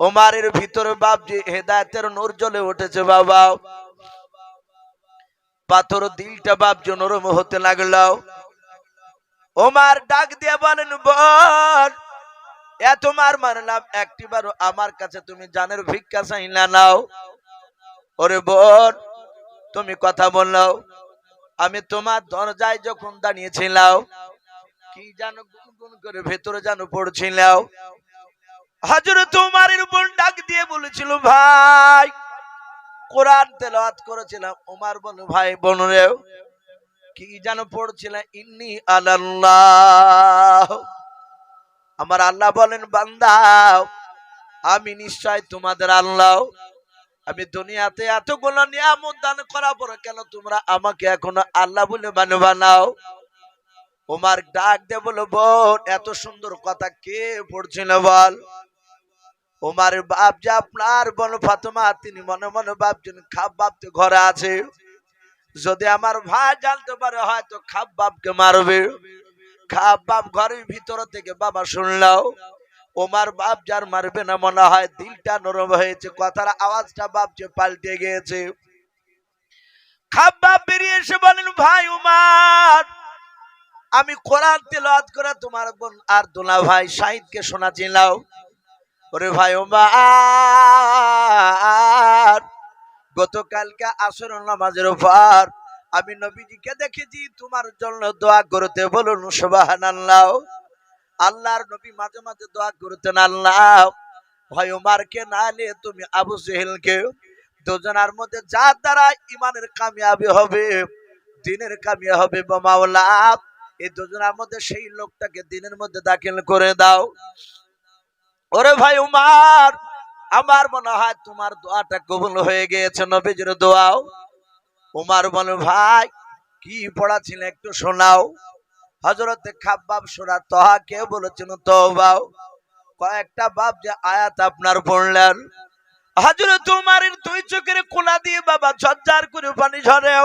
ওমারের ভিতরে বাপজি হেদায়তের নোর জ্বলে উঠেছে, বাবা। পাথর দিলটা বাপজি নরম হতে লাগল। ওমার ডাক দিয়ে বলেন বল এত মার মারলাম একটিবারও আমার কাছে তুমি জানের ভিক্ষা চাইলা নাও। ওরে বোন, তুমি কথা বললাও। আমি তোমার দরজায় যখন দাঁড়িয়েছিলাম, কি জানো গুনগুন করে ভেতরে জানো পড়ছিলাম। হাজর তোমার উপর ডাক দিয়ে বলেছিল, ভাই, কোরআন তেলাওয়াত করেছিলাম। ওমার বল ভাই বোনরেও কি যেন পড়ছিলাম? ইন্নি আল্লাহ আমার আল্লাহ বলেন বান্দাও আমি নিশ্চয় তোমাদের আল্লাহ। আমি দুনিয়াতে এতগুলো নিয়ামত দান করা পরে কেন তোমরা আমাকে এখনও আল্লাহ বলে মানে বানাও? ওমার ডাক দে বলো বোন, এত সুন্দর কথা কে পড়ছিল বল? ওমার বাপ যে আপনার বোন ফাতেমা, তিনি মনে মনে ভাবছেন খাপ বাপ তো ঘরে আছে। যদি আমার ভাই জানতে পারে, হয়তো খাপ বাপকে মারবে। খাপ বাপ ঘরের ভিতর থেকে বাবা শুনলাও, ওমার বাপ যার মারবে না মনে হয়, দিলটা নরম হয়েছে, কথার আওয়াজটা বাপ যে পাল্টে গিয়েছে। খাপ বাপ বেরিয়ে এসে বলেন ভাই উমার আমি কোরআন তেলাওয়াত করে তোমার বোন আর দোলা ভাই শাহিদকে শোনাছিলাম ওরে ভাই উমার গতকালকে আসর নামাজের পর আমি নবীজিকে দেখেছি, তোমার জন্য দোয়া করতে বলুন, সুবহানাল্লাহ। আল্লাহর নবী মাঝে মাঝে দোয়া করতেন, আল্লাহ। ভাই উমারকে না তুমি আবু জেহেলকে দুজনার মধ্যে যার দ্বারা ইমানের কামিয়াবি হবে, দিনের কামিয়া হবে বা মাওলা, এই দুজনের মধ্যে সেই লোকটাকে দিনের মধ্যে দাখিল করে দাও। ওরে ভাই উমার, আমার মনে হয় তোমার দোয়াটা কবুল হয়ে গিয়েছে নবীজির দোয়াও। উমার বলে, ভাই, কি পড়াছিল একটু শোনাও। হজরতে খাব্বাব সোনা তহা কে বলেছেন? তবাও কয়েকটা বাপ যে আয়াত আপনার পড়লেন হজরত উমারের দুই চোখের কোলা দিয়ে বাবা ঝরঝর করে পানি ঝরেও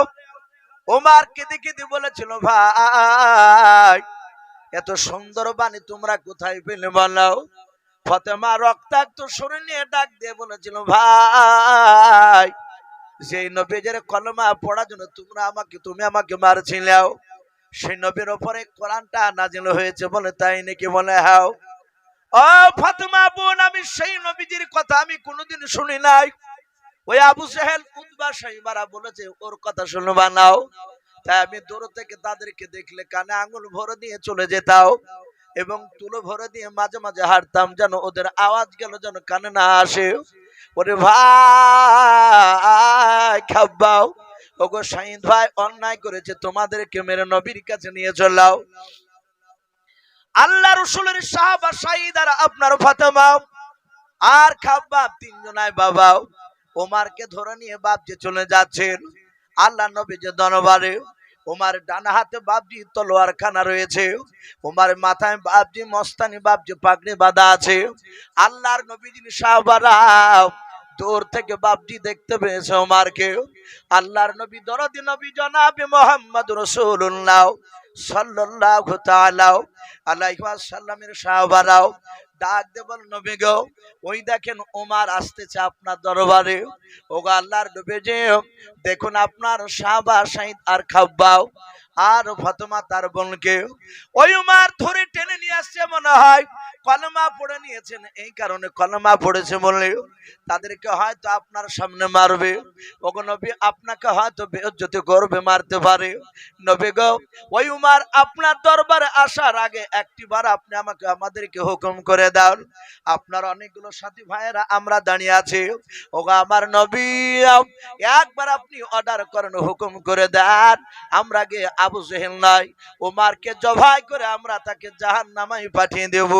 ওমার কেঁদে কেঁদে বলেছিল, ভাই, এত সুন্দর বাণী তোমরা কোথায় পেলে বলো? ফতেমা রক্তাক্ত শরীর নিয়ে ডাক দিয়ে বলেছিল, ভাই সেই নবীজের কলমা পড়ার জন্য তোমরা আমাকে, তুমি আমাকে মারছিলাও। সেই নবীর ওপরে কোরআনটা নাজিল হয়েছে বলে তাই নাকি বলে হ্যাঁ ও ফাতেমা বোন, আমি সেই নবীজির কথা আমি কোনোদিন শুনি নাই। ওই আবু সাহেল উদ্বা সাহিবারা বলেছে, ওর কথা শুনবা নাও তাই আমি দূর থেকে তাদেরকে দেখলে কানে আঙুল ভরে দিয়ে চলে যেতাও এবং তুলো ভরে দিয়ে মাঝে মাঝে হাঁটতাম যেন ওদের আওয়াজ গেল যেন কানে না আসে। ওরে ভাই, খাব্বাও। ওগো শাহিদ ভাই, অন্যায় করেছে, তোমাদেরকে মেরে নবীর কাছে নিয়ে চলাও আল্লাহ রসুলের সাহাবা শাহিদ আর আপনার ফাতেমা। আর খাব্বাব তিনজনায় বাবাও। ওমারকে ধরে নিয়ে বাপ যে চলে যাচ্ছেন। আল্লাহ নবী যে দরবারে। ওমার ডান হাতে বাপজি তলোয়ার খানা রয়েছে ওমার মাথায় বাপজি মস্তানি বাপজি পাগড়ি বাঁধা আছে। আল্লাহর নবীজি সাহাবারা দূর থেকে বাপজি দেখতে পেয়েছে ওমারকে। আল্লাহর নবী দরদি নবী জনাবে মোহাম্মদ রসুল্লাহ সাল্লাল্লাহু তাআলা আলাইহি ওয়াসাল্লামের সাহাবারাও ডাক দেবেন নবী গো। ওই দেখেন ওমার আসতেছে আপনার দরবারে। ওগো আল্লাহর নবী যে, দেখুন আপনার সাবা সাইদ আর খাব্বাও। আর ফাতেমা তার বোনকে ওই উমার ধরে টেনে নিয়ে আসছে মনে হয়। কলমা পড়ে নিয়েছেন। এই কারণে কলমা পড়েছে বলে তাদেরকে হয়তো আপনার সামনে মারবে। ওগো নবী, আপনাকে হয়তো বেজ্জতি করবে মারতে পারে। নবী গো, ওই উমার আপনার দরবারে আসার আগে একটিবার আপনি আমাকে, আমাদেরকে হুকুম করে দাও। আপনার অনেকগুলো সাথী ভাইয়েরা আমরা দাঁড়িয়ে আছি। ওগো আমার নবী, একবার আপনি অর্ডার করেন, হুকুম করে দেন। আমরা গিয়ে আবু জেহেল নাই। ওমারকে জবাই করে আমরা তাকে জাহান নামাই পাঠিয়ে দেব।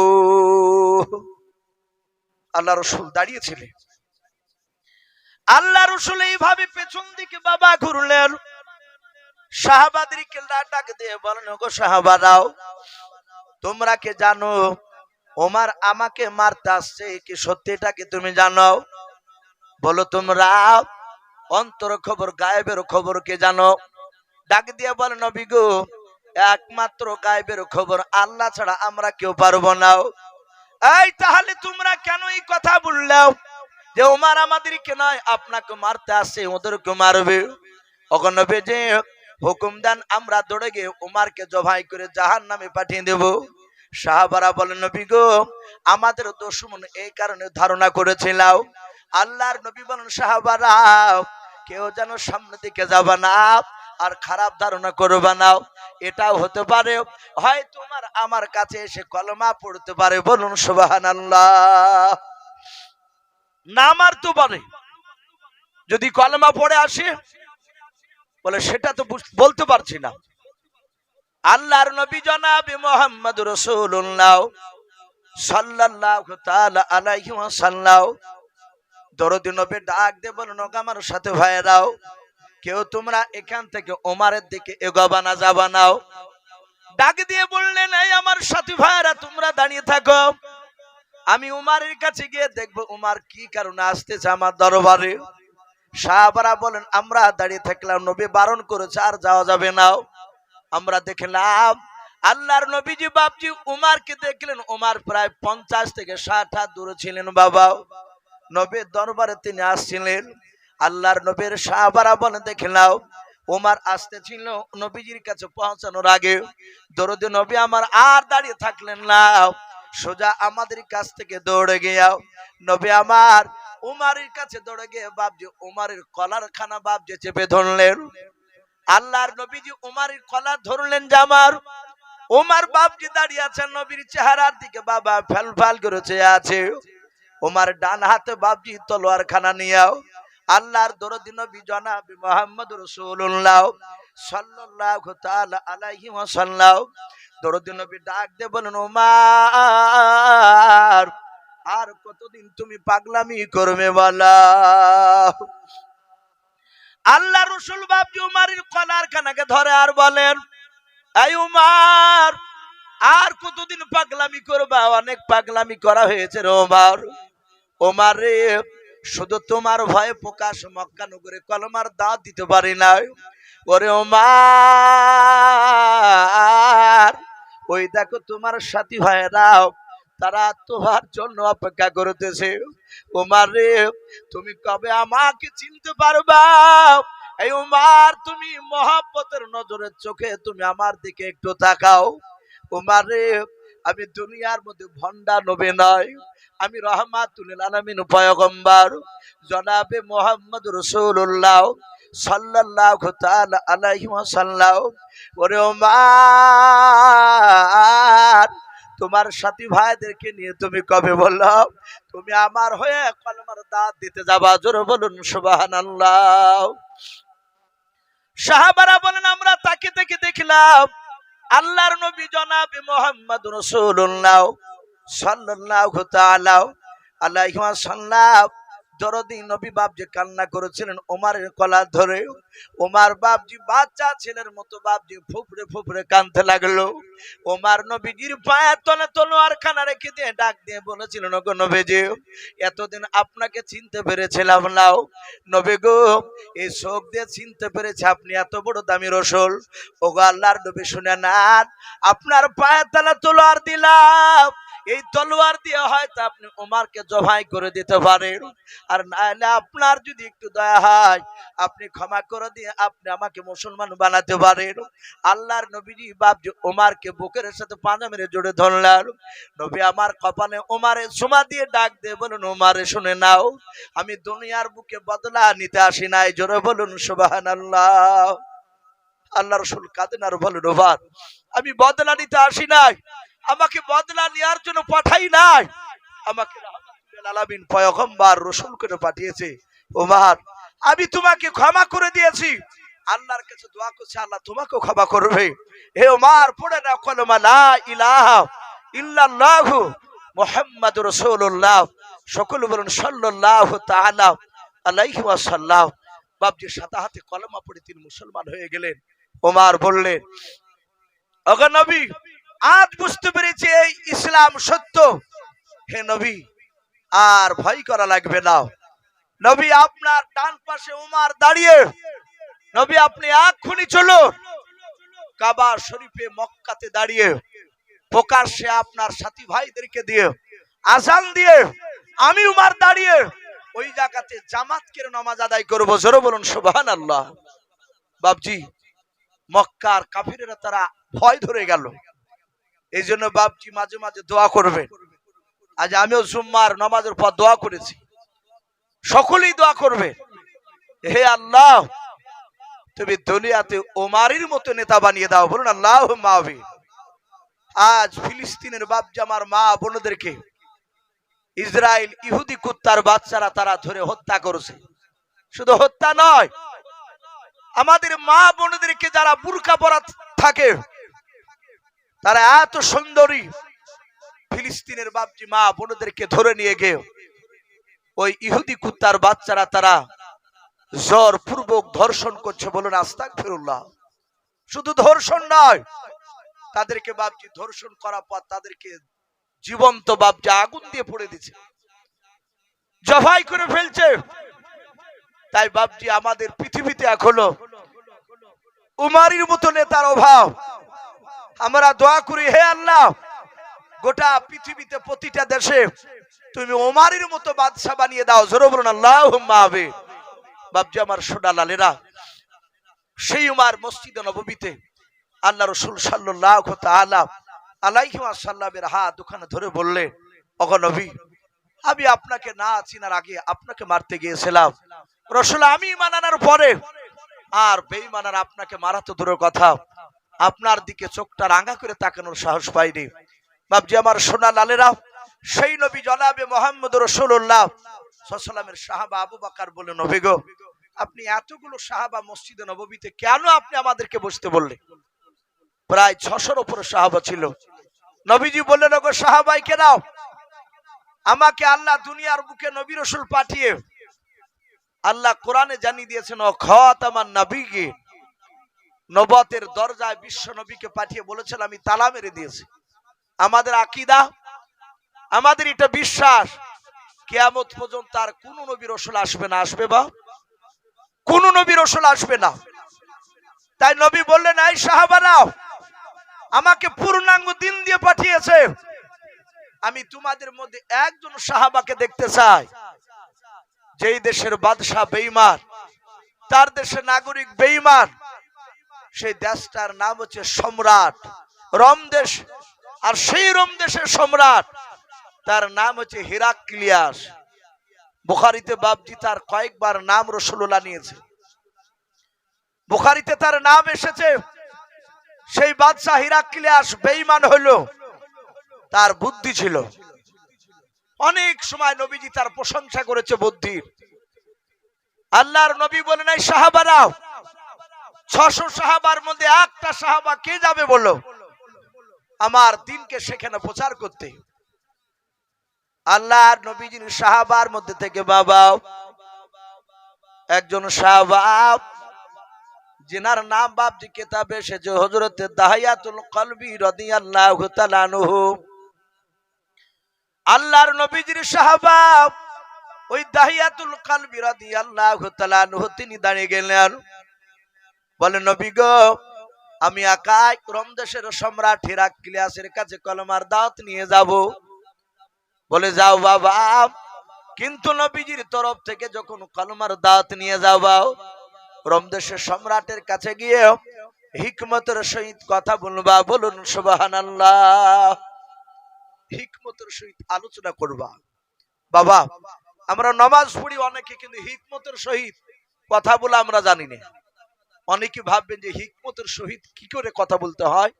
আল্লাহ রসুল দাঁড়িয়েছিলেন আল্লাহ রসুল এইভাবে পেছন দিকে বাবা ঘুরলেন। শাহবাদির ডাক দিয়ে বলেন গো তোমরা কে জানো ওমার আমাকে মারতে আসছে? কি সত্যিটা কি তুমি জানো? বলো, তোমরা অন্তর খবর, গায়েবের খবর কে জানো? ডাক দিয়ে বলে, নবী গো, একমাত্র গায়েবের খবর, আল্লাহ ছাড়া আমরা কেউ পারব না। এই তাহলে তোমরা কেন এই কথা বললাও? যে ওমার আমাদেরকে নয়, আপনাকে মারতে আসে, ওদেরকে মারবে। নবী যে হুকুম দেন, আমরা দৌড়ে গিয়ে উমারকে জবাই করে জাহান নামে পাঠিয়ে দেব। সাহাবারা বলেন, নবী গো, আমাদের দুশ্মন এই কারণে ধারণা করেছিলাম। আল্লাহর নবী বলেন, সাহাবারা, কেউ যেন সামনে দিকে যাবে না। আর খারাপ ধারণা করবে না। এটাও হতে পারে। হয় তোমার আমার কাছে এসে কলমা পড়তে পারে। বলুন সুবাহান আল্লাহ না মারতে পারে। যদি কলমা পড়ে আসে, বলে সেটা তো বলতে পারছি না। আল্লাহর নবী জনাবি মোহাম্মদ রসুল্লাহ সাল্লাল্লাহু তাআলা আলাইহি ওয়াসাল্লাম। দরদি নবী ডাক দে বলুন আমার সাথে ভাইরাও কেউ তোমরা এখান থেকে ওমারের দিকে এগোবা না, যাবা নাও ডাক দিয়ে বললেন, এই আমার সাথী ভাইরা তোমরা দাঁড়িয়ে থাকো। আমি উমারের কাছে গিয়ে দেখব উমার কি কারণে আসতেছে আমার দরবারে। সাহাবারা বলেন, আমরা দাঁড়িয়ে থাকলাম, নবী বারণ করেছে, আর যাওয়া যাবে না। আমরা দেখলাম, আল্লাহর নবীজি বাপজি উমারকে দেখলেন, উমার প্রায় পঞ্চাশ থেকে ষাট হাত দূরে ছিলেন বাবা। নবীর দরবারে তিনি আসছিলেন। আল্লাহর নবীর সাহাবারা বলেন নাও। ওমার আসতে ছিল নবীজির কাছে পৌঁছানোর আগে। দরদি নবী আমার আর দাঁড়িয়ে থাকলেন না। সোজা আমাদের কাছ থেকে দৌড়ে গিয়াও নবী আমার উমারের কাছে দৌড়ে গিয়ে বাপজি উমারের কলার খানা বাপজি চেপে ধরলেন। আল্লাহর নবীজি উমারের কলা ধরলেন জামার উমার বাপজি দাঁড়িয়ে আছেন নবীর চেহারার দিকে। বাবা ফেল ফাল করে চেয়ে আছে। উমার ডান হাতে বাপজি তলোয়ার খানা নিয়াও আল্লাহর দরদি নবী জনাবি মোহাম্মদ রসুল্লাহ সাল্লাল্লাহু তাআলা আলাইহি ওয়াসাল্লাম। দরদি নবী ডাক দে বলেন উমার আর কতদিন তুমি পাগলামি করবে বলা? আল্লাহ রসুল বাবজি উমারের কলার খানাকে ধরে আর বলেন, এই উমার, আর কতদিন পাগলামি করবা? অনেক পাগলামি করা হয়েছে রে ওমার ওমার রে শুধু তোমার ভয়ে প্রকাশ মক্কা নগরে কলমার দাঁত দিতে পারি না ওরে ওমার ওই দেখো তোমার সাথী ভাইরাও তারা তোমার জন্য অপেক্ষা করতেছে। ওমার রে, তুমি কবে আমাকে চিনতে পারবা? এই উমার, তুমি মহাব্বতের নজরের চোখে তুমি আমার দিকে একটু তাকাও। উমার রে, আমি দুনিয়ার মধ্যে ভন্ডা নবে নয় আমি রহমাতুল আলমিন পয়গম্বর, জনাবে মোহাম্মদ রসুল্লাহ তোমার সাথী ভাইদেরকে নিয়ে তুমি কবে বলল? তুমি আমার হয়ে কলমার দাঁত দিতে যাবা, জোরে বলুন সুবহানাল্লাহ। সাহাবারা বলেন, আমরা তাকে থেকে দেখলাম, আল্লাহর নবী জনাবি মোহাম্মদ রসুল্লাহ সাল্লাল্লাহু নবী কান্না করেছিলেন ওমারের কলা ধরে। ওমার বাপজি বাচ্চা ছেলের মতো বাপজি লাগল। ওমার নবীজির পায়ের তলে তলোয়ার খানা রেখে দিয়ে ডাক দিয়ে বলেছিলেন, ওগো নবীজি, এতদিন আপনাকে চিনতে পেরেছিলাম নাও নবী গো, এই শোক দিয়ে চিনতে পেরেছে আপনি এত বড় দামি রসুল। ওগো আল্লাহর নবী শুনে না আপনার পায়ের তলে তলোয়ার দিলাম। এই তলোয়ার দিয়ে হয়তো আপনি ওমারকে জবাই করে দিতে পারেন। আর নাহলে আপনার যদি একটু দয়া হয়, আপনি ক্ষমা করে দিয়ে আপনি আমাকে মুসলমান বানাতে পারেন। আল্লাহর নবীজি বাপজি ওমারকে বুকের সাথে পাঁজা মেরে জোড়ে ধরলেন। নবী আমার কপালে ওমারে সুমা দিয়ে ডাক দিয়ে বলুন ওমারে শুনে নাও, আমি দুনিয়ার বুকে বদলা নিতে আসি নাই। জোরে বলুন সুবাহান আল্লাহ আল্লাহ রসুল কাঁদেন আর বলুন ওবার আমি বদলা নিতে আসি নাই। আমাকে বদলা নেওয়ার জন্য পাঠাই নাই। আমাকে আলামিন পয়গম্বর, রসুল করে পাঠিয়েছে। ওমার, আমি তোমাকে ক্ষমা করে দিয়েছি। আল্লাহর কাছে দোয়া করছে, আল্লাহ তোমাকেও ক্ষমা করবে। হে ওমার, পড়ে না কলমা, লা ইলাহা ইল্লাল্লাহু মুহাম্মাদুর রাসূলুল্লাহ। সকল বলুন, সাল্লাল্লাহু তাআলা আলাইহি ওয়াসাল্লাম। বাপজি সাদা হাতে কলমা পড়ে তিনি মুসলমান হয়ে গেলেন। ওমার বললেন ওগো নবী আজ বুঝতে পেরেছি এই ইসলাম সত্য। হে নবী, আর ভয় করা লাগবে না। নবী আপনার ডান পাশে উমার দাঁড়িয়ে, নবী আপনি এক্ষুনি চলো কাবা শরীফে মক্কাতে দাঁড়িয়ে, প্রকাশ্যে আপনার সাথী ভাইদেরকে দিয়ে আজান দিয়ে আমি উমার দাঁড়িয়ে ওই জায়গাতে জামাত করে নামাজ আদায় করব। জোরে বলুন সুবহান আল্লাহ বাবজি মক্কার কাফিরেরা তারা ভয় ধরে গেল। এই জন্য বাবজি মাঝে মাঝে দোয়া করবে। আজ আমিও জুম্মার নামাজের পর দোয়া করেছি। সকলেই দোয়া করবে। হে আল্লাহ, তুমি দুনিয়াতে ওমারির মতো নেতা বানিয়ে দাও, বলুন আল্লাহ মাহবি আজ ফিলিস্তিনের বাপ জামার মা বোনদেরকে ইসরায়েল ইহুদি কুত্তার বাচ্চারা তারা ধরে হত্যা করেছে। শুধু হত্যা নয়, আমাদের মা বোনদেরকে যারা বুরকা পরা থাকে তারা এত সুন্দরী। ফিলিস্তিনের বাপজি মা বোনদেরকে ধরে নিয়ে গিয়ে ওই ইহুদি কুত্তার বাচ্চারা তারা জ্বর পূর্বক ধর্ষণ করছে বলুন আস্তাক ফিরুল্লাহ শুধু ধর্ষণ নয়, তাদেরকে বাপজি ধর্ষণ করার পর তাদেরকে জীবন্ত বাপজি আগুন দিয়ে পড়ে দিচ্ছে জবাই করে ফেলছে। তাই বাপজি আমাদের পৃথিবীতে এখনও উমারির মতো নেতার অভাব। আমরা দোয়া করি, হে আল্লাহ, গোটা পৃথিবীতে প্রতিটা দেশে তুমি ওমারির মতো বাদশা বানিয়ে দাও। জোরে বলুন আল্লাহ মাহবে বাপজি আমার সোনা লালেরা, সেই উমার মসজিদ নববীতে আল্লাহ রসুল সাল্লাহ তাআলা আলাইহি সাল্লামের হাত ওখানে ধরে বললে অগ নবী, আমি আপনাকে না চিনার আগে আপনাকে মারতে গিয়েছিলাম। রসুল, আমি মানানোর পরে আর বেঈমানার আপনাকে মারা তো দূরের কথা। আপনার দিকে চোখটা রাঙা করে তাকানোর সাহস পাইনি। বাবজি আমার সোনা লালেরা, সেই নবী জনাবে মোহাম্মদ রসুল্লাহ সাহাবা আবু বাকার বলে নবী গো, আপনি এতগুলো সাহাবা মসজিদে নববীতে কেন আপনি আমাদেরকে বসতে বললেন? প্রায় ছশোর উপরে সাহাবা ছিল। নবীজি বললেন, ওগো সাহাবাই কেনাও আমাকে আল্লাহ দুনিয়ার বুকে নবী রসুল পাঠিয়ে, আল্লাহ কোরআনে জানিয়ে দিয়েছেন, ও খত আমার নবীকে নবতের দরজায় বিশ্ব নবীকে পাঠিয়ে বলেছেন, আমি তালা মেরে দিয়েছি। আমাদের আকিদা, আমাদের এটা বিশ্বাস, কেয়ামত পর্যন্ত আর কোন নবী রসুল আসবে না। আসবে বা? কোন নবী রসুল আসবে না। তাই নবী বললেন, এই সাহাবারাও আমাকে পূর্ণাঙ্গ দিন দিয়ে পাঠিয়েছে। আমি তোমাদের মধ্যে একজন সাহাবাকে দেখতে চাই, যেই দেশের বাদশাহ বেইমান তার দেশের নাগরিক বেইমান সেই দেশটার নাম হচ্ছে সম্রাট। রম দেশ, আর সেই রম দেশের সম্রাট, তার নাম হচ্ছে হিরাক্লিয়াস। বুখারিতে বাবজি তার কয়েকবার নাম রসুল্লাহ নিয়েছে। বুখারিতে তার নাম এসেছে, সেই বাদশাহ হিরাক্লিয়াস বেইমান হলো তার বুদ্ধি ছিল। অনেক সময় নবীজি তার প্রশংসা করেছে বুদ্ধির। আল্লাহর নবী বলে নাই সাহাবারাও ছশো সাহাবার মধ্যে একটা সাহাবা কে যাবে বলো আমার দিনকে সেখানে প্রচার করতে। আল্লাহর নবীজির সাহাবার মধ্যে থেকে বাবা, একজন সাহাবা, যেনার নাম বাপজি কেতাবে এসেছে হজরতে দাহিয়াতুল কলবি তাআলা আনহু। আল্লাহর নবীজির সাহাবাব ওই দাহিয়াতুল কলবি তাআলা আনহু, তিনি দাঁড়িয়ে গেলেন। বলে, নবী গো, আমি একাই রোম দেশের সম্রাট হিরাক্লিয়াসের কাছে কলমার দাওয়াত নিয়ে যাব। বলে, যাও বাবা। কিন্তু নবীজির তরফ থেকে যখন কলমার দাওয়াত নিয়ে যাও রোম দেশের সম্রাটের কাছে গিয়ে হিকমতের সহিত কথা বলবা, বলুন, সুবহানাল্লাহ। হিকমতের সহিত আলোচনা করবা। বাবা, আমরা নামাজ পড়ি অনেকে, কিন্তু হিকমতের সহিত কথা বলে আমরা জানি না। অনেকে ভাববেন যে হিকমতের সহিত কি করে কথা বলতে হয়।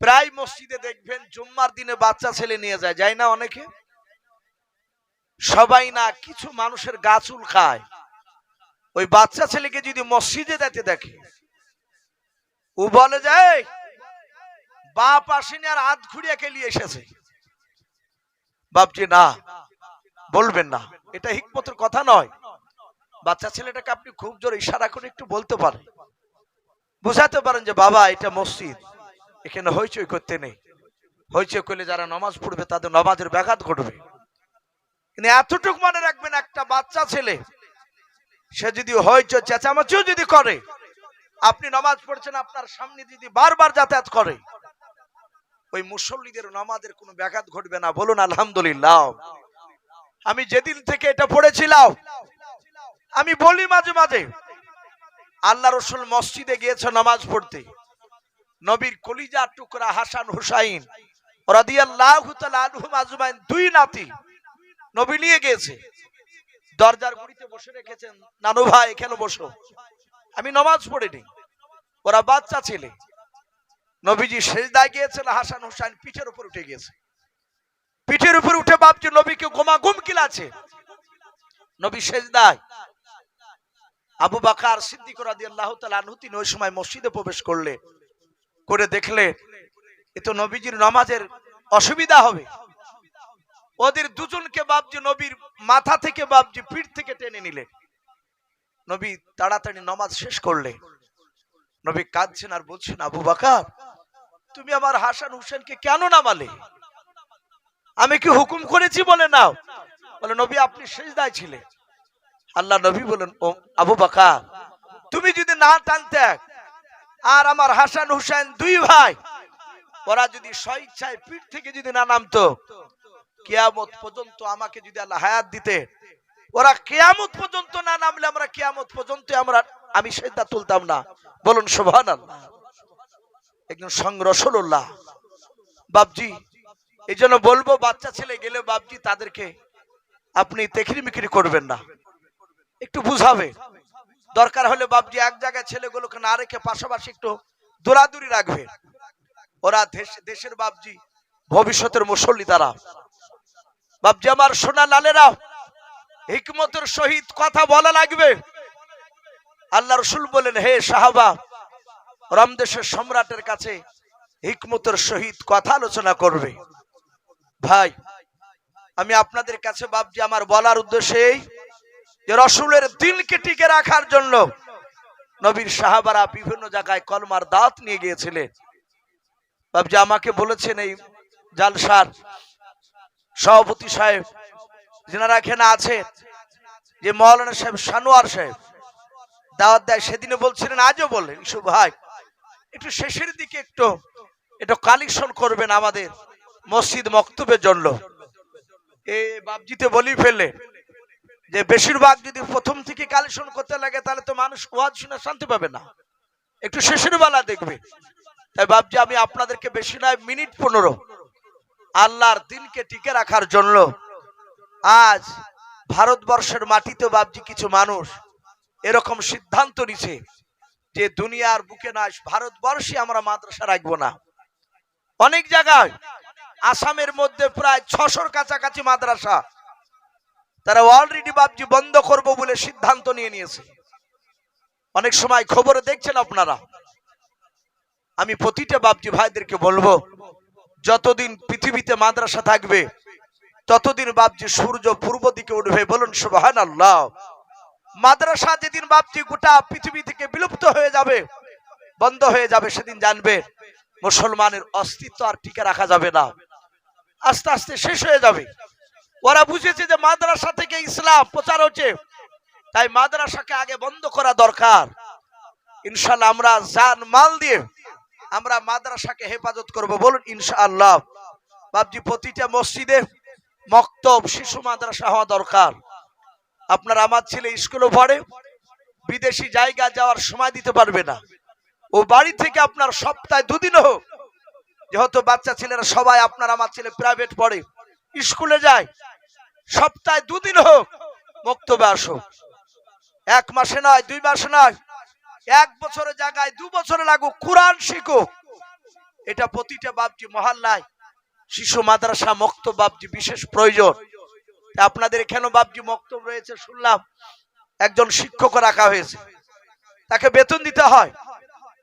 প্রায় মসজিদে দেখবেন জুম্মার দিনে বাচ্চা ছেলে নিয়ে যায় যায় না অনেকে? সবাই না কিছু মানুষের গাছুল খায়। ওই বাচ্চা ছেলেকে যদি মসজিদে যেতে দেখে, ও বলে যায় বাপ আসেনি আর হাত ঘুরিয়ে কেলিয়ে এসেছে? বাপজি, না, বলবেন না, এটা হিকমতের কথা নয়। বাচ্চা ছেলেটাকে আপনি খুব জোর ইশারা করে একটু বলতে পারেন। বুঝাতে পারেন যে, বাবা, এটা মসজিদ। এখানে হইচই করতে নেই। হইচই করলে যারা নামাজ পড়বে, তাদের নামাজের ব্যাঘাত ঘটবে। কিন্তু এতটুকু মনে রাখবেন, একটা বাচ্চা ছেলে, সে যদি হইচই, চেঁচামেচিও যদি করে, আপনি নামাজ পড়ছেন, আপনার সামনে যদি বারবার যাতায়াত করে, ওই মুসল্লিদের নামাজের কোনো ব্যাঘাত ঘটবে না। বলুন, আলহামদুলিল্লাহ। আমি যেদিন থেকে এটা পড়েছিলাম আমি বলি মাঝে মাঝে, আল্লাহ রসুল মসজিদে গিয়েছে নামাজ পড়তে। নবীর কলিজা, টুকরা, হাসান হুসাইন দুই নাতি নবী নিয়ে গিয়েছে। দরজার গুড়িতে বসে রেখেছেন, নানু ভাই, এখানে বসো। আমি নামাজ পড়িনি। ওরা বাচ্চা ছেলে। নবীজি সেজদায় গিয়েছেন, হাসান হুসাইন পিঠের উপর উঠে গিয়েছে। পিঠের উপর উঠে ভাবছে, নবীকে গোমা গুম কিলাছে নবী সেজদায় আবু বাকার সিদ্দিক রাদিয়াল্লাহু তাআলা আনহু, তিনি ওই সময় মসজিদে প্রবেশ করলে, করে দেখলে, এ তো নবীজির নামাজের অসুবিধা হবে। ওদের দুজনকে বাবজি নবীর মাথা থেকে বাবজি পিঠ থেকে টেনে নিলে। নবী তাড়াতাড়ি নামাজ শেষ করলে। নবী কাঁদছেন আর বলছেন, আবু বাকার, তুমি আমার হাসান হুসেনকে কেন নামালে? আমি কি হুকুম করেছি বলে নাও? বলে, নবী, আপনি শেষ দায় ছিলেন। আল্লাহ নবী বলেন, ও আবু বাকার, তুমি যদি না টানতে, আর আমার হাসান হুসেন দুই ভাই, ওরা যদি স্বইচ্ছায় পিঠ থেকে যদি না নামতো, কেয়ামত পর্যন্ত আমাকে যদি আল্লাহ হায়াত দিতে, ওরা কেয়ামত পর্যন্ত না নামলে আমরা কেয়ামত পর্যন্ত আমরা, আমি সেদা তুলতাম না। বলুন শোভান একজন সঙ্গ রসুল্লাহ বাবজি এই জন্য বলব, বাচ্চা ছেলে গেলে বাবজি তাদেরকে, আপনি তেখরি মিখরি করবেন না। একটু বুঝাবে। দরকার হলে বাবজি এক জায়গায় ছেলেগুলোকে না রেখে পাশাপাশি একটু দৌড়াদৌড়ি রাখবে। ওরা দেশ- দেশের বাবজি ভবিষ্যতের মুসল্লি তারা। বাবজি আমার সোনা লালেরা হিকমতের সহিত কথা বলা লাগবে। আল্লাহ রসুল বলেন, হে সাহাবা রামদেশের সম্রাটের কাছে হিকমতের সহিত কথা আলোচনা করবে। ভাই, আমি আপনাদের কাছে বাবজি আমার বলার উদ্দেশ্যে এই যে রসুলের দিনকে টিকে রাখার জন্য নবীর সাহাবারা বিভিন্ন জায়গায় কলমার দাঁত নিয়ে গিয়েছিলেন। বাবজি আমাকে বলেছেন এই জালসার সভাপতি সাহেব, যেনারা এখানে আছে যে মৌলানা সাহেব সানোয়ার সাহেব, দাওয়াত দেয় সেদিনে বলছিলেন, আজও বললেন ইসু ভাই, একটু শেষের দিকে একটু একটু কালেকশন করবেন আমাদের মসজিদ মক্তবের জন্য। এ বাবজিতে বলি ফেলে যে বেশিরভাগ যদি প্রথম থেকে কালেকশন করতে লাগে, তাহলে তো মানুষ ওয়াজ শুনে শান্তি পাবে না। একটু শেষের বেলা দেখবে। তাই ভাবছি আমি আপনাদেরকে বেশি নয়, মিনিট পনেরো। আল্লাহর দিনকে টিকে রাখার জন্য আজ ভারতবর্ষের মাটিতে ভাবছি কিছু মানুষ এরকম সিদ্ধান্ত নিছে যে দুনিয়ার বুকে নয় ভারতবর্ষে আমরা মাদ্রাসা রাখব না। অনেক জায়গায় আসামের মধ্যে প্রায় ছশোর কাছাকাছি মাদ্রাসা। তারা অলরেডি বাবজি বন্ধ করব বলে সিদ্ধান্ত নিয়ে নিয়েছে। অনেক সময় খবরে দেখছেন আপনারা। আমি প্রতিটা বাবজি ভাইদেরকে বলব, যতদিন পৃথিবীতে মাদ্রাসা থাকবে, ততদিন বাবজি সূর্য পূর্ব দিকে উঠবে, বলুন সুবাহান আল্লাহ মাদ্রাসা যেদিন বাবজি গোটা পৃথিবী থেকে বিলুপ্ত হয়ে যাবে, বন্ধ হয়ে যাবে, সেদিন জানবে, মুসলমানের অস্তিত্ব আর টিকে রাখা যাবে না। আস্তে আস্তে শেষ হয়ে যাবে। ওরা বুঝেছে যে মাদ্রাসা থেকে ইসলাম প্রচার হচ্ছে। তাই মাদ্রাসাকে আগে বন্ধ করা দরকার। ইনশাল্লাহ আমরা জান মাল দিয়ে আমরা মাদ্রাসাকে হেফাজত করব। বলুন, ইনশাআল্লাহ। বাবজি প্রতিটা মসজিদে মক্তব শিশু মাদ্রাসা হওয়া দরকার। আপনার আমার ছেলে স্কুলে পড়ে, বিদেশি জায়গা যাওয়ার সময় দিতে পারবে না। ও বাড়ি থেকে আপনার সপ্তাহে দুদিন হোক, যেহেতু বাচ্চা ছেলেরা সবাই আপনার আমার ছেলে প্রাইভেট পড়ে, স্কুলে যায়। সপ্তাহে দুদিন হোক মক্তবে আসো। এক মাসে নয়, দুই মাসে নয়। এক বছরের জায়গায় দু বছরে লাগুক, কোরআন শিখো এটা প্রতিটা বাবজি মহল্লায়। শিশু, মাদ্রাসা মক্ত বাবজি বিশেষ প্রয়োজন। আপনাদের এখানে বাবজি মক্তব রয়েছে, শুনলাম। একজন শিক্ষক রাখা হয়েছে। তাকে বেতন দিতে হয়।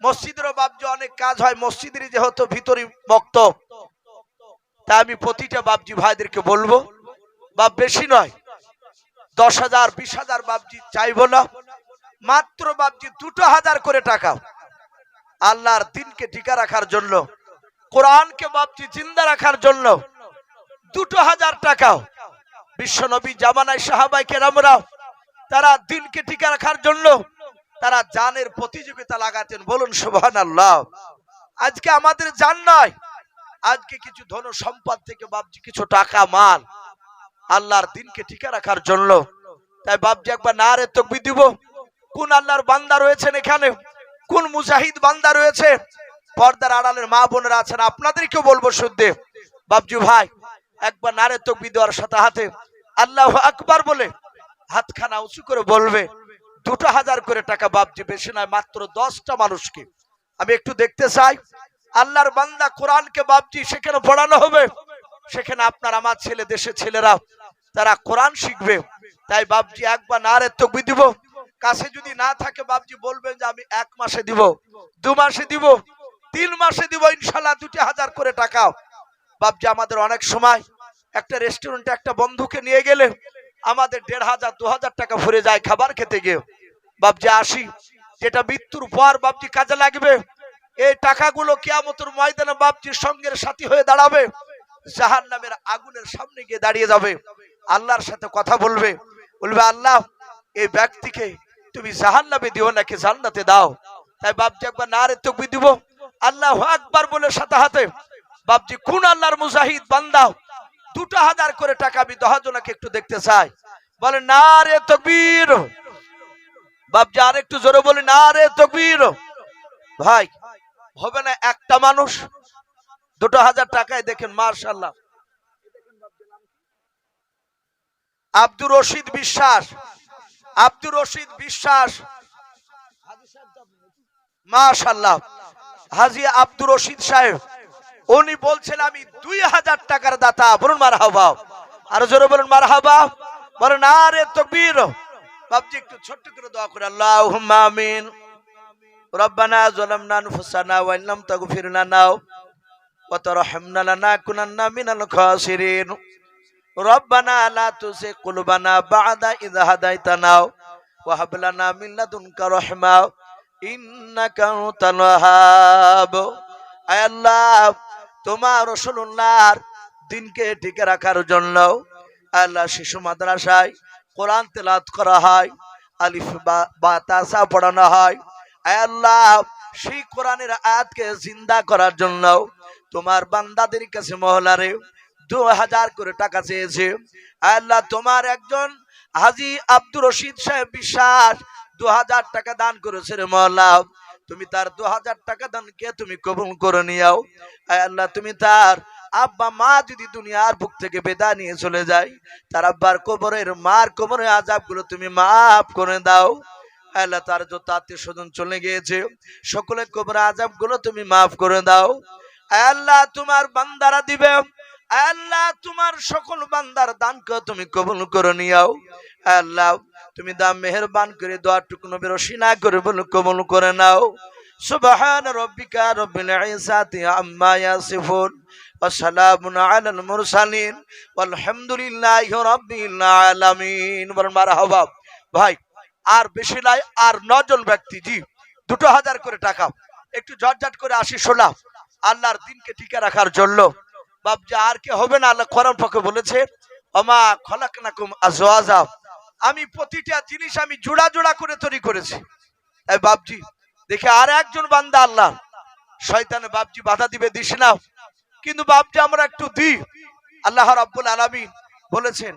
মসজিদেরও বাবজি অনেক কাজ হয় মসজিদের যেহেতু ভিতরে মক্তব। তা আমি প্রতিটা বাবজি ভাইদেরকে বলব বাপ বেশি নয়। দশ হাজার, বিশ হাজার বাবজি চাইব না। মাত্র বাবজি দুটো হাজার করে টাকা। আল্লাহর দিনকে টিকা রাখার জন্য, কোরআনকে বাবজি জিন্দা রাখার জন্য দুটো হাজার টাকা। বিশ্ব নবী জামানায় সাহাবাই কেরামরাও তারা দিনকে টিকা রাখার জন্য, তারা জানের প্রতিযোগিতা লাগাতেন। বলুন সুবহান আল্লাহ আজকে আমাদের জান নয়। আজকে কিছু ধন সম্পদ থেকে বাপজি কিছু টাকা, মাল। আল্লাহর দিনকে টিকে রাখার জন্য। তাই বাপজি একবার না রে তকবি দিব। কোন আল্লাহর বান্দা রয়েছেন এখানে? কোন মুজাহিদ বান্দা রয়েছে? পর্দার আড়ালের মা বোনেরা আছেন, আপনাদেরকেও বলব শুদ্ধে বাবজু ভাই, একবার নারে তকবি দেওয়ার সাথে হাতে আল্লাহ আকবার বলে হাতখানা উঁচু করে বলবে, দুটো হাজার করে টাকা বাবজি বেশি নয়, মাত্র দশটা মানুষকে। আমি একটু দেখতে চাই, আল্লাহর বান্দা কোরআনকে বাবজি সেখানে পড়ানো হবে। সেখানে আপনার আমার ছেলে, দেশের ছেলেরা তারা কোরআন শিখবে। তাই বাবজি একবার না রে তকবি দিব। কাছে যদি না থাকে বাবজি বলবেন যে আমি এক মাসে দিব, দু মাসে দিব, তিন মাসে দিব, ইনশাল্লাহ দুটি হাজার করে টাকা। বাবজি আমাদের অনেক সময় একটা রেস্টুরেন্টে একটা বন্ধুকে নিয়ে গেলে আমাদের দেড় হাজার, দু হাজার টাকা ভরে যায় খাবার খেতে গিয়ে। বাবজি আসি, যেটা মৃত্যুর পর বাবজি কাজে লাগবে, এই টাকাগুলো কিয়ামতের ময়দানে বাবজির সঙ্গের সাথী হয়ে দাঁড়াবে জাহান নামের আগুনের সামনে গিয়ে দাঁড়িয়ে যাবে। আল্লাহর সাথে কথা বলবে বলবে, আল্লাহ, এই ব্যক্তিকে তুমি জাহান নামে দিও নাকি জান্নাতে দাও? তাই বাবজি একবার না রে তকবি দিব, আল্লাহ আকবার বলে সাথে হাতে। বাবজি কোন আল্লাহর মুজাহিদ বান্দা দুটো হাজার করে টাকা আমি দহাজনাকে একটু দেখতে চাই? বলে না রে তকবীর। বাবজি আর একটু জোরে বলি না রে তকবীর। ভাই, হবে না একটা মানুষ দুটো হাজার টাকায় দেখেন, মার্শাল্লাহ। আব্দুর রশিদ বিশ্বাস, আব্দুর রশিদ বিশ্বাস। মাশাল্লাহ হাজি আব্দুর রশিদ সাহেব, উনি বলছেন, আমি দুই হাজার টাকার দাতা। বলুন মার হাবা আর জোরে বলুন মার হাবা বলেন, আরে তকবীর বাবজি একটু ছোট্ট করে দোয়া করে। আল্লাহ আমিন। রব্বানা জলামনা আনফুসানা ওয়া ইন লাম তাগফির লানা ওয়া তারহামনা লানাকুনান্না মিনাল খাসিরিন। রব্বানা লা তুযিগ কুলুবানা বা'দা ইয হাদাইতানা ওয়া হাব লানা মিন লাদুনকা রাহমা ইন্নাকা আয় আল্লাহ, তোমার রসুল্লাহর দিনকে টিকে রাখার জন্য আল্লাহ শিশু মাদ্রাসায় কোরআন তেলাত করা হয়, আলিফ বা- বা তাসা পড়ানো হয়। আয় আল্লাহ, সেই কোরআনের আয়াতকে জিন্দা করার জন্য তোমার বান্দাদের কাছে মহলারে দু হাজার করে টাকা চেয়েছে। আল্লাহ তোমার একজন হাজি আব্দুর রশিদ সাহেব বিশ্বাস দু হাজার টাকা দান করেছে রে মহল্লা তুমি তার দু হাজার টাকা দানকে তুমি কবুল করে আয় আল্লাহ, তুমি তার আব্বা মা যদি দুনিয়ার বুক থেকে বেদা নিয়ে চলে যায়, তার আব্বার কবরের মার কবরের আজাবগুলো তুমি মাফ করে দাও। আল্লাহ, তার যত আত্মীয় স্বজন চলে গিয়েছে, সকলের কবরের আজাবগুলো তুমি মাফ করে দাও। আল্লাহ, তোমার বান্দারা দিবে। আল্লাহ তোমার সকল বান্দার দানকে তুমি কবুল করে আয় আল্লাহ, তুমি দা মেহেরবান করে দোয়াটুকু নবীর সিনা করে বলে কবুল করে নাও। সুবহান রব্বিকা রব্বিল ইজ্জাতি আম্মা ইয়াসিফুন ওয়া সালামুন আলাল মুরসালিন ওয়ালহামদুলিল্লাহি রাব্বিল আলামিন। বলেন, মারহাবা। ভাই, আর বেশি নাই, আর নজন ব্যক্তি, জি, দুটো হাজার করে টাকা। একটু জটজট করে আসি, শোনা। আল্লাহর দিনকে টিকে রাখার জন্য। বাবজি আর কে হবে না, আল্লাহ কোরআন পক্ষে বলেছে অমা খলাকনাকুম আজওয়াজা। আমি প্রতিটা জিনিস আমি জোড়া জোড়া করে তৈরি করেছি। বাবজি দেখে আর একজন বান্দা আল্লাহ। শয়তানে বাবজি বাধা দিবে, দিস না। কিন্তু বাপজি আমরা একটু দিই। আল্লাহ রাব্বুল আলামিন বলেছেন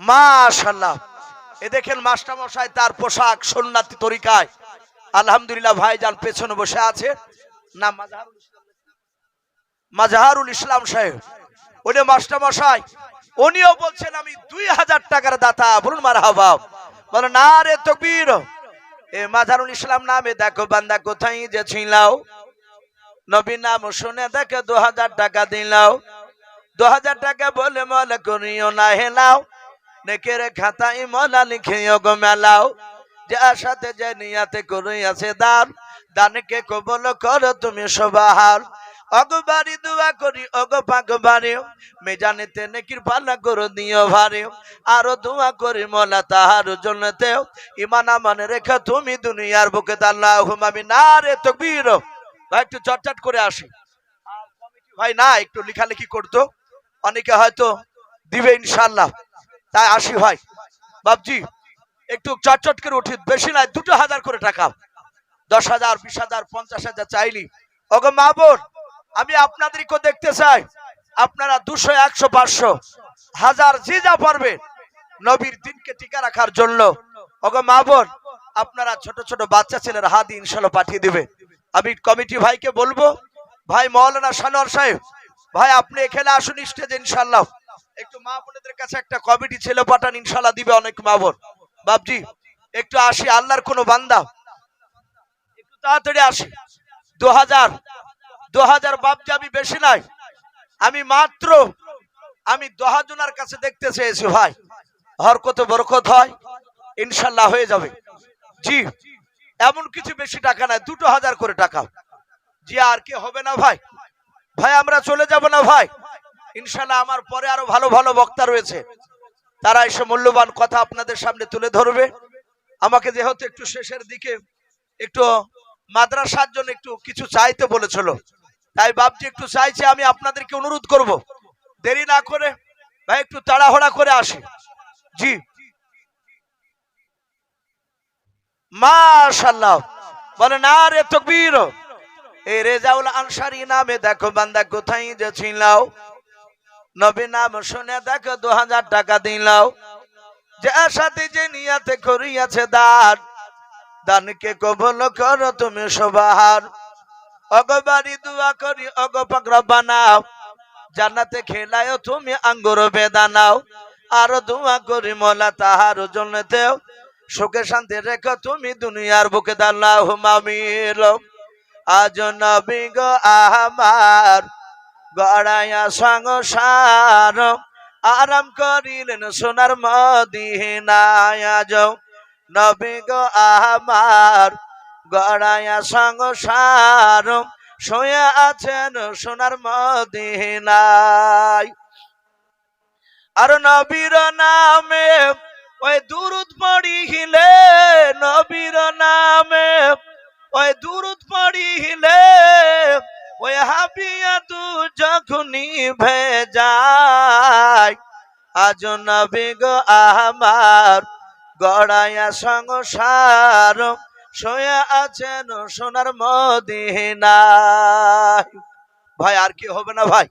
মাশাল্লাহ এ দেখেন মাস্টার মশাই তার পোশাক সন্ন্যাতি তরিকায়। আলহামদুলিল্লাহ ভাইজান পেছনে বসে আছে। না মাজাহারুল ইসলাম। সাহেব। উনি মাস্টার মশাই উনিও বলছেন, আমি দুই হাজার টাকার দাতা, বলুন মার হাবা বলো, না রে তকবীর, এ মাজারুল ইসলাম নামে দেখো বান্দা কোথায় যে ছিলাও। নবী নাম শুনে দেখে দু হাজার টাকা দিলাও। দু হাজার টাকা বলে মনে করিও না হেলাও। নেকের খাতায় মলা লিখিও গো মেলাও। যার সাথে যে নিয়াতে করিয়াছে দান, দানকে কবল করো তুমি সবাহার। অগবারি দোয়া করি, অগ পাগবারি মেজানিতে নেকির পাল্লা করে দিও ভারি। আরও দোয়া করি মলা তাহার জন্যতে। ইমান মানে রেখা তুমি দুনিয়ার বুকে দাল্লাহ হুমামি না রে তো তকবীর। ভাই, একটু চটচট করে আসি। ভাই, না, একটু লেখালেখি করতো। অনেকে হয়তো দিবে ইনশাল্লাহ তাই আসি ভাই। বাবজি একটু চটচট করে উঠি, বেশি নয়, দুটো হাজার করে টাকা। দশ হাজার, বিশ হাজার, পঞ্চাশ হাজার চাইলি। ওগো মা বোন আমি আপনাদেরকেও দেখতে চাই। আপনারা দুশো, একশো, পাঁচশো, হাজার যে যা পারবে নবীর দিনকে টিকা রাখার জন্য। ওগো মা বোন আপনারা ছোট ছোট বাচ্চা ছেলের হাত ইনশাল্লাহ পাঠিয়ে দিবে। আমি কমিটি ভাইকে বলব, ভাই মৌলানা সানোয়ার সাহেব, ভাই আপনি এখানে আসুন স্টেজে ইনশাল্লাহ। একটু মা বোনেদের কাছে একটা কমিটি ছেলে পাঠান, ইনশাল্লাহ দিবে অনেক মা বোন বাবজি একটু আসি, আল্লাহর কোনো বান্দা। একটু তাড়াতাড়ি আসি। দু হাজার দু হাজার বাবজি আমি বেশি নাই। আমি মাত্র, আমি দহাজনার কাছে দেখতে চেয়েছি, ভাই। হর কত বরকত হয়, ইনশাল্লাহ হয়ে যাবে। জি, এমন কিছু বেশি টাকা নাই, দুটো হাজার করে টাকা। জি, আর কি হবে না, ভাই? ভাই, আমরা চলে যাব না, ভাই? ইনশাল্লাহ আমার পরে আরও ভালো ভালো বক্তা রয়েছে। তারা এসে মূল্যবান কথা আপনাদের সামনে তুলে ধরবে। আমাকে যেহেতু একটু শেষের দিকে একটু মাদ্রাসার জন্য একটু কিছু চাইতে বলেছিল, তাই বাপজি একটু চাইছে, আমি আপনাদেরকে অনুরোধ করব। দেরি না করে ভাই একটু তাড়াহুড়া করে আসি। জি। মাশাল্লাহ বলে না রে তকবীর। এই রেজাউল আনসারি নামে দেখো বান্দা কোথায় যে ছিলাও। নবী নাম শুনে দেখো দু হাজার টাকা দিলাও যে সাথে যে নিয়াতে করিয়াছে দান, দানকে কবল করো তুমি সবার অগবাড়ি দুয়া করি অগ পাকড়া বানাও। জান্নাতে খেলায় তুমি আঙ্গুর বেদানাও আর দোয়া করি মোলা তাহার জন্যতেও। সুখে শান্তি রেখো তুমি দুনিয়ার বুকে দাল্লাহ মামিল আজ নবী গো আমার গড়াইয়া সংসার আরাম করিলেন সোনার মদিনায় আজ নবী গো আমার, গড়াইয়া সংসার শুয়ে আছেন সোনার মদিনায়। আর নবীর নামে ওই দুরুদ পড়িলে, নবীর নামে ওই দুরুদ পড়িলে ওই হাবিয়া তু যখনই ভেজায় আজ নবী গো আমার গড়াইয়া সংসার, শোয়া আছেন সোনার মদিনা ভাই, আর কি হবে না ভাই?